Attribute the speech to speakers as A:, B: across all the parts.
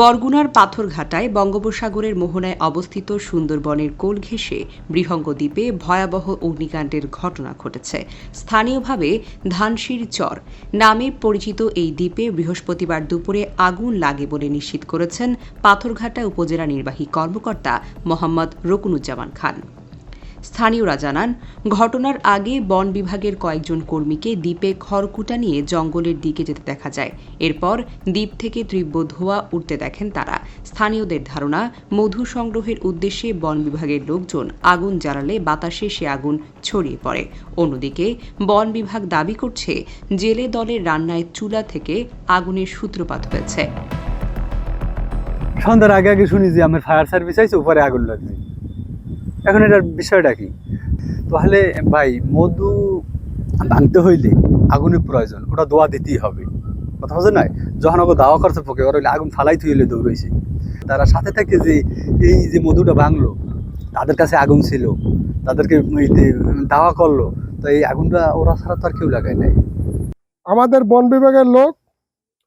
A: বরগুনার পাথরঘাটায় বঙ্গোপসাগরের মোহনায় অবস্থিত সুন্দরবনের কোল ঘেঁষে বৃহঙ্গ দ্বীপে ভয়াবহ অগ্নিকাণ্ডের ঘটনা ঘটেছে। স্থানীয়ভাবে ধানশির চর নামে পরিচিত এই দ্বীপে বৃহস্পতিবার দুপুরে আগুন লাগে বলে নিশ্চিত করেছেন পাথরঘাটা উপজেলা নির্বাহী কর্মকর্তা মোহাম্মদ রকুনুজ্জামান খান। স্থানীয়রা জানান, ঘটনার আগে বন বিভাগের কয়েকজন কর্মীকে দ্বীপে খড়কুটা নিয়ে জঙ্গলের দিকে যেতে দেখা যায়। এরপর দ্বীপ থেকে তীব্র ধোয়া উঠতে দেখেন তারা। স্থানীয়দের ধারণা, মধু সংগ্রহের উদ্দেশ্যে বন বিভাগের লোকজন আগুন জ্বালালে বাতাসে সে আগুন ছড়িয়ে পড়ে। অন্যদিকে, বন বিভাগ দাবি করছে, জেলে দলের রান্নায় চুলা থেকে আগুনের সূত্রপাত হয়েছে।
B: সন্ধ্যার আগে আগে শুনি যে, আমার ফায়ার সার্ভিস আছে উপরে আগুন লাগছে এখন এটার বিষয়টা কি? তাহলে ভাই, মধু ভাঙতে হইলে আগুনের প্রয়োজন, ওটা দোয়া দিতেই হবে। কথা বোঝে নাই? যখন ওকে দাওয়া করছে পক্ষে ওরা আগুন ফালাই থইলে দৌড়াইছে। তারা সাথে থাকে যে, এই যে মধুটা ভাঙলো, তাদের কাছে আগুন ছিল, তাদেরকে দাওয়া করল, তো এই আগুনটা ওরা ছাড়া তো আর কেউ লাগায় নাই।
C: আমাদের বন বিভাগের লোক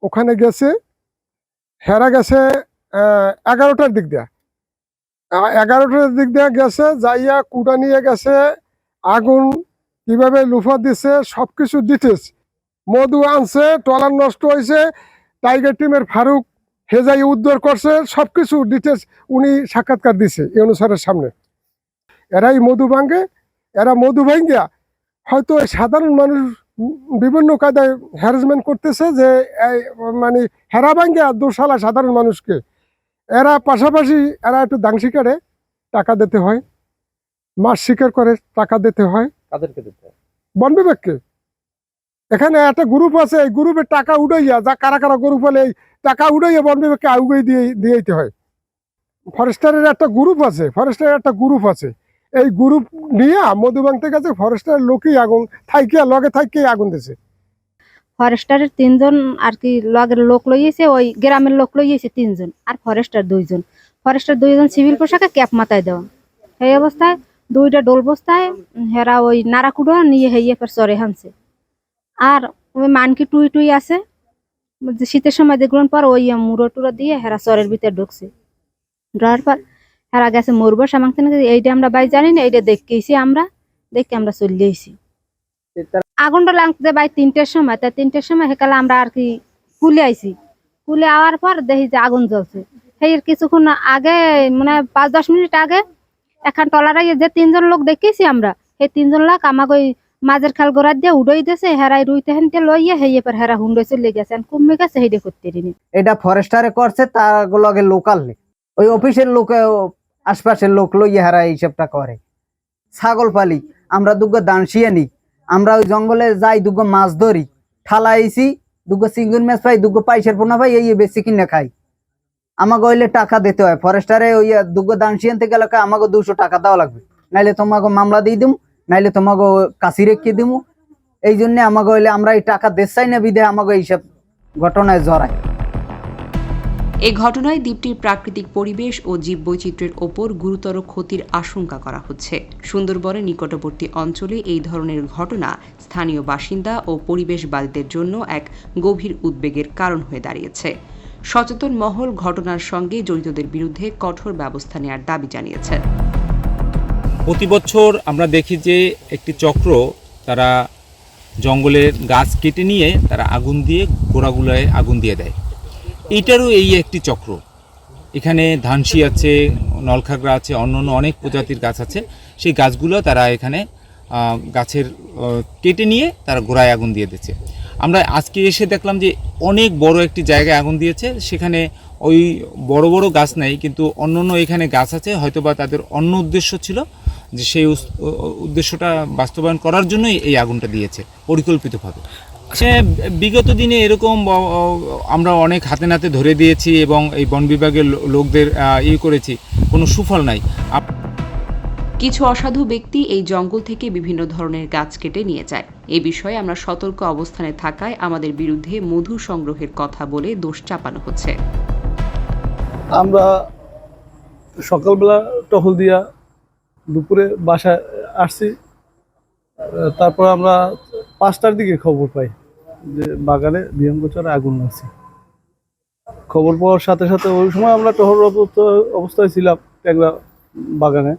C: ওখানে গেছে, হেরা গেছে এগারোটার দিক দিয়া। এগারোটার দিক দিয়ে গেছে, যাইয়া কুটা নিয়ে গেছে, আগুন কীভাবে লুফা দিছে সব কিছু ডিটেলস মধু আনছে টলার নষ্ট হয়েছে টাইগার টিমের ফারুক হেজাই উদ্ধার করছে সব কিছু ডিটেলস উনি সাক্ষাৎকার দিছে এই অনুসারের সামনে। এরাই মধু ভাঙ্গে এরা মধু ভাঙ্গিয়া হয়তো সাধারণ মানুষ বিভিন্ন কায়দায় হ্যারাসমেন্ট করতেছে যে মানে হেরা ভাঙ্গে আর দোষালা সাধারণ মানুষকে। এরা পাশাপাশি এরা একটু দাং শিকারে টাকা দিতে হয় মাছ শিকার করে টাকা দিতে হয়।
B: তাদেরকে দিতে
C: বন বিভাগকে। এখানে একটা গ্রুপ আছে এই গ্রুপের টাকা উড়াইয়া যা কারা কারা গ্রুপ হলে এই টাকা উড়াইয়া বন বিভাগকে আউগাই দিয়ে দিয়ে দিতে হয়। ফরেস্টারের একটা গ্রুপ আছে ফরেস্টারের একটা গ্রুপ আছে। এই গ্রুপ নিয়ে মধু ভাঙতে গেছে ফরেস্টারের লোকই আগুন থাইকিয়া লগে থাইকিয়া আগুন দিছে।
D: ফরেস্টারের তিনজন আর কি লগের লোক লইয়েছে, ওই গ্রামের লোক লইয়েছে তিনজন আর ফরেস্টার দুইজন। ফরেস্টার দুইজন সিভিল পোশাকে ক্যাপ মাথায় দেওয়া। সেই অবস্থায় দুইটা ডোল বস্তায় হেরা ওই নারাকুড়া নিয়ে হেয়ে ফের চরে হানছে। আর ওই মানকি টুই টুই আছে শীতের সময় দেখলেন পর ওই মুড়ো টুড়ো দিয়ে হেরা চরের ভিতরে ঢুকছে। ঢোকার পর হেরা গেছে মরবো নাকি, এইটা আমরা বাই জানি না, এইটা দেখেছি আমরা, দেখে আমরা চলে এসেছি। আগুনটা লাগছে ভাই তিনটের সময়, তা তিনটের সময় সেকালে আমরা আর কি কুলে আইছি। কুলে আওয়ার পর দেখি যে আগুন জ্বলছে। সেই কিছুক্ষণ আগে মানে পাঁচ দশ মিনিট আগে, এখন টলারাই যে তিনজন লোক দেখেছি আমরা, সেই তিনজন লোক আমাকে ওই মাঝের খাল গোড়ার দিয়ে উড়াই দিয়েছে, হেরাই রুইতে হেনতে লইয়ে হেয়ে পর হেরা হুন্ডে চলে গেছে কমে গেছে সেইটা করতে রিনি
E: এটা ফরেস্টারে করছে, তার লগে লোকাল ওই অফিসের লোক আশপাশের লোক লইয়া হেরা এই হিসাবটা করে। ছাগল পালি, আমরা দুগো দানসিয়ে নি। আমরা ওই জঙ্গলে যাই, দুগো মাছ ধরি ঠালাইছি দুগো সিঙ্গুর মাছ পাই, দুগো পাইসের পোনা পাই, এই বেশি কিনে খাই। আমাকে হইলে টাকা দিতে হয়। ফরেস্টারে ওই দুগো দানসি আনতে গেলে আমাকে দুশো টাকা দেওয়া লাগবে। নাইলে তোমাকে মামলা দিয়ে দিমু, নাইলে তোমাকে কাশি রেখে দিমু। এই জন্য আমাকে হইলে আমরা এই টাকা দেশাই না, বিদে আমাকে এইসব ঘটনায় জড়ায়।
A: এ ঘটনায় দ্বীপটির প্রাকৃতিক পরিবেশ ও জীববৈচিত্র্যের ওপর গুরুতর ক্ষতির আশঙ্কা করা হচ্ছে। সুন্দরবনের নিকটবর্তী অঞ্চলে এই ধরনের ঘটনা স্থানীয় বাসিন্দা ও পরিবেশবাদীদের জন্য এক গভীর উদ্বেগের কারণ হয়ে দাঁড়িয়েছে। সচেতন মহল ঘটনার সঙ্গে জড়িতদের বিরুদ্ধে কঠোর ব্যবস্থা নেওয়ার দাবি জানিয়েছেন
F: প্রতি বছর আমরা দেখি যে একটি চক্র তারা জঙ্গলের গাছ কেটে নিয়ে তারা আগুন দিয়ে গোড়াগুলোয় আগুন দিয়ে দেয়। এইটারও এই একটি চক্র। এখানে ধানসি আছে, নলখাগড়া আছে, অন্য অন্য অনেক প্রজাতির গাছ আছে। সেই গাছগুলো তারা এখানে গাছের কেটে নিয়ে তারা গোড়ায় আগুন দিয়ে দিচ্ছে। আমরা আজকে এসে দেখলাম যে অনেক বড় একটি জায়গায় আগুন দিয়েছে। সেখানে ওই বড় বড় গাছ নেই, কিন্তু অন্য অন্য এখানে গাছ আছে। হয়তোবা তাদের অন্য উদ্দেশ্য ছিল যে সেই উদ্দেশ্যটা বাস্তবায়ন করার জন্যই এই আগুনটা দিয়েছে, পরিকল্পিতভাবে। সে বিগত দিনে এরকম আমরা অনেক হাতে নাতে ধরে দিয়েছি এবং এই বন বিভাগের লোকদের ইয়ে করেছি। কোনো সুফল নাই। আপ-
A: কিছু অসাধু ব্যক্তি এই জঙ্গল থেকে বিভিন্ন ধরনের গাছ কেটে নিয়ে যায়। এ বিষয়ে আমরা সতর্ক অবস্থানে থাকায় আমাদের বিরুদ্ধে মধু সংগ্রহের কথা বলে দোষ চাপানো হচ্ছে।
B: আমরা সকালবেলা টহল দিয়া দুপুরে বাসায় আসছি। তারপর আমরা পাঁচটার দিকে খবর পাই যে বাগানে বিহঙ্গচরে আগুন লাগছে।
G: খবর পাওয়ার সাথে সাথে ওই সময় আমরা টহররত অবস্থায় ছিলাম ট্যাংরা বাগানে।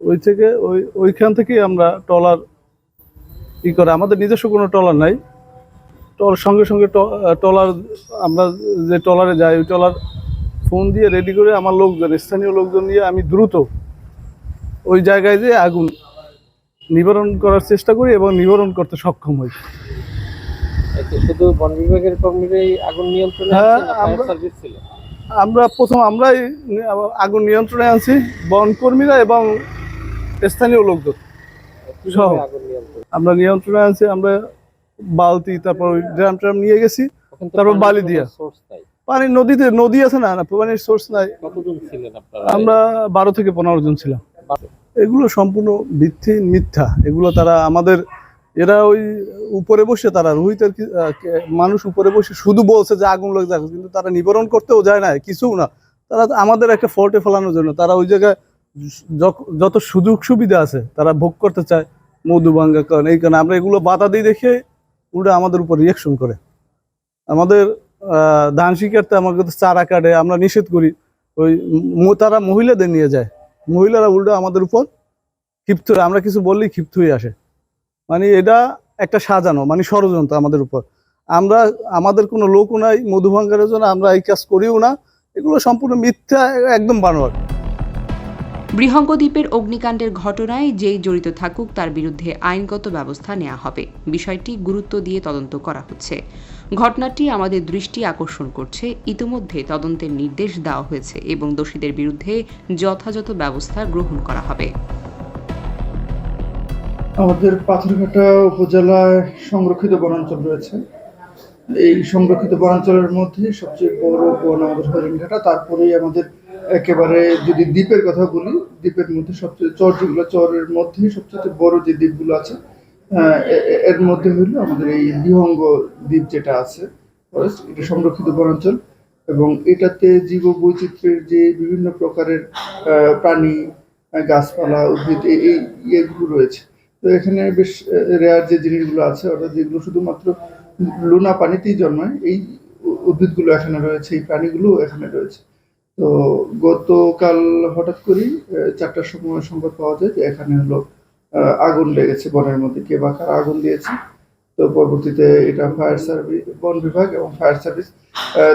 G: ওই থেকে ওই, ওইখান থেকেই আমরা ট্রলার ই করে, আমাদের নিজস্ব কোনো ট্রলার নাই। ট্রলার সঙ্গে সঙ্গে ট্রলার আমরা যে ট্রলারে যাই, ওই ট্রলার ফোন দিয়ে রেডি করে আমার লোকজন, স্থানীয় লোকজন নিয়ে আমি দ্রুত ওই জায়গায় যেয়ে আগুন নিবারণ করার চেষ্টা করি এবং নিবারণ করতে সক্ষম হই।
H: শুধু বন বিভাগের কর্মীরাই আগুন নিয়ন্ত্রণে
G: হ্যাঁ, আমরা-
H: সার্ভিস ছিল?
G: আমরা প্রথম আমরাই আগুন নিয়ন্ত্রণে আনছি বন কর্মীরা এবং স্থানীয় লোকজন
H: নিয়ন্ত্রণ?
G: আমরা নিয়ন্ত্রণে আনছি আমরা বালতি তারপর ড্রাম ট্রাম নিয়ে গেছি তারপর বালি দিয়া। পানি নদীতে নদী আছে না পানির সোর্স নাই। আমরা বারো থেকে পনেরো জন ছিলাম। এগুলো সম্পূর্ণ ভিত্তি মিথ্যা। এগুলো তারা আমাদের, এরা ওই উপরে বসে তারা রোহিতের মানুষ উপরে বসে শুধু বলছে যে আগুন লেগে যাচ্ছে কিন্তু তারা নিবারণ করতেও যায় না কিছু না। তারা আমাদের একটা ফল্টে ফেলানোর জন্য, তারা ওই জায়গায় যত সুযোগ সুবিধা আছে, তারা ভোগ করতে চায় মধু ভাঙ্গা কারণ, এই কারণে আমরা এগুলো বাধা দিই দেখে উল্টা আমাদের উপর রিয়াকশন করে। আমাদের ধান শিকারতে আমাকে চারা কাটে, আমরা নিষেধ করি, ওই তারা মহিলাদের নিয়ে যায়। মহিলারা উল্টো আমাদের উপর ক্ষিপ্ত আমরা কিছু বললেই ক্ষিপ্ত হয়ে আসে। মানে এটা একটা সাজানো মানে ষড়যন্ত্র আমাদের উপর। আমরা, আমাদের কোনো লোকও নাই মধু ভাঙ্গারের জন্য আমরা এই কাজ করিও না, এগুলো সম্পূর্ণ মিথ্যা, একদম বানোয়ার
A: বৃহঙ্গ দ্বীপের অগ্নিকাণ্ডের ঘটনায় যেই জড়িত থাকুক, তার বিরুদ্ধে আইনগত ব্যবস্থা নেওয়া হবে। বিষয়টি গুরুত্ব দিয়ে তদন্ত করা হচ্ছে। ঘটনাটি আমাদের দৃষ্টি আকর্ষণ করছে। ইতিমধ্যে তদন্তের নির্দেশ দেওয়া হয়েছে এবং দোষীদের বিরুদ্ধে যথাযথ ব্যবস্থা গ্রহণ করা হবে।
I: আমাদের পাথরঘাটা উপজেলায় সংরক্ষিত বনাঞ্চল রয়েছে। এই সংরক্ষিত বনাঞ্চলের মধ্যে সবচেয়ে বড় বন আমাদের হরিণঘাটা তারপরেই আমাদের একেবারে যদি দ্বীপের কথা বলি, দ্বীপের মধ্যে সবচেয়ে চর যেগুলো, চরের মধ্যে সবচেয়ে বড় যে দ্বীপগুলো আছে এর মধ্যে হইল আমাদের এই বিহঙ্গ দ্বীপ যেটা আছে forest, এটা সংরক্ষিত বনাঞ্চল এবং এটাতে জীব বৈচিত্র্যের যে বিভিন্ন প্রকারের প্রাণী গাছপালা উদ্ভিদ এই ইয়েগুলো রয়েছে। তো এখানে বেশ রেয়ার যে জিনিসগুলো আছে অর্থাৎ যেগুলো শুধুমাত্র লুনা পানিতেই জন্মায় এই উদ্ভিদগুলো এখানে রয়েছে এই প্রাণীগুলো এখানে রয়েছে। তো গতকাল হঠাৎ করেই চারটার সময় সংবাদ পাওয়া যায় যে এখানে হলো আগুন লেগেছে, বনের মধ্যে কে বা কারা আগুন দিয়েছে। তো পরবর্তীতে এটা ফায়ার সার্ভিস বন বিভাগ এবং ফায়ার সার্ভিস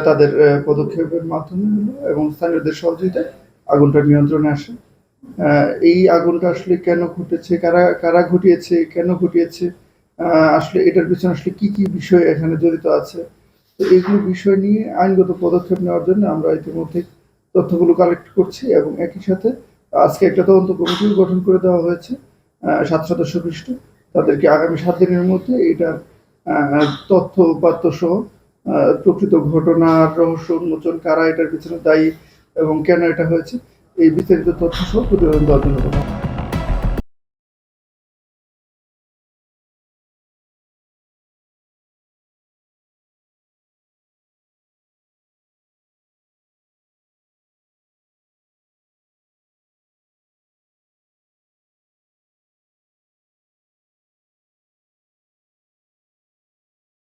I: তাদের পদক্ষেপের মাধ্যমে এবং স্থানীয়দের সহযোগিতায় আগুনটা নিয়ন্ত্রণে আসে। এই আগুনটা আসলে কেন ঘটেছে, কারা কারা ঘটিয়েছে, কেন ঘটিয়েছে আসলে এটার পিছনে আসলে কি কি বিষয় এখানে জড়িত আছে, তো এইগুলো বিষয় নিয়ে আইনগত পদক্ষেপ নেওয়ার জন্য আমরা ইতিমধ্যে তথ্যগুলো কালেক্ট করছি এবং একই সাথে আজকে একটা তদন্ত কমিটিও গঠন করে দেওয়া হয়েছে। সাত সদস্য খ্রিস্ট তাদেরকে আগামী সাত দিনের মধ্যে এটার তথ্য উপাত্ত সহ প্রকৃত ঘটনার রহস্য উন্মোচন, কারা এটার পিছনে দায়ী এবং কেন এটা হয়েছে, এই বিস্তারিত তথ্য সহ প্রতিবেদন দেওয়ার জন্য।